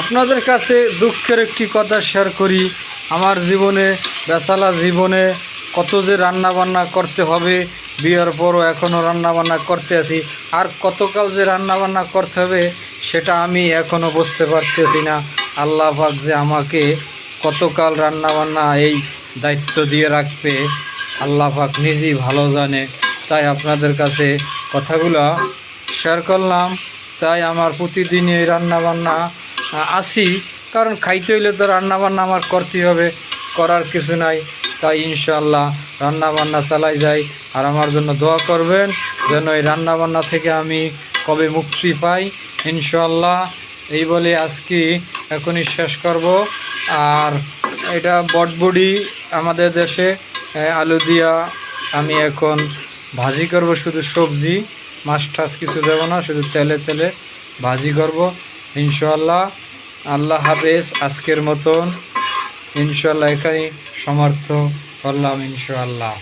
আপনাদের কাছে দুঃখের একটি কথা শেয়ার করি। আমার জীবনে বেসালা জীবনে কত যে রান্না বান্না করতে হবে, বিয়ের পরও এখনও রান্না বান্না করতে আছি। আর কতকাল যে রান্না বান্না করতে হবে, সেটা আমি এখনও বুঝতে পারতেছি না। আল্লাহ পাক যে আমাকে কতকাল রান্না বান্না এই দায়িত্ব দিয়ে রাখবে, আল্লাহ পাক নিজেই ভালো জানে। তাই আপনাদের কাছে কথাগুলো শেয়ার করলাম। তাই আমার প্রতিদিন এই রান্নাবান্না আসি। কারণ খাইতে হইলে তো রান্নাবান্না আমার করতেই হবে, করার কিছু নাই। তাই ইনশাল্লাহ রান্নাবান্না চালাই যাই। আর আমার জন্য দোয়া করবেন যেন এই রান্নাবান্না থেকে আমি কবে মুক্তি পাই। ইনশাল্লাহ এই বলে আজকে এখনই শেষ করব। আর এটা বটবডি আমাদের দেশে আলু দিয়া আমি এখন ভাজি করব শুধু সবজি। মাছ টাছ কিছু দেবো না, শুধু তেলে তেলে ভাজি করব। ইনশাল্লাহ আল্লাহ হাফেজ আজকের মতন। ইনশাল্লাহ এখানে সমর্থ করলাম ইনশাল্লাহ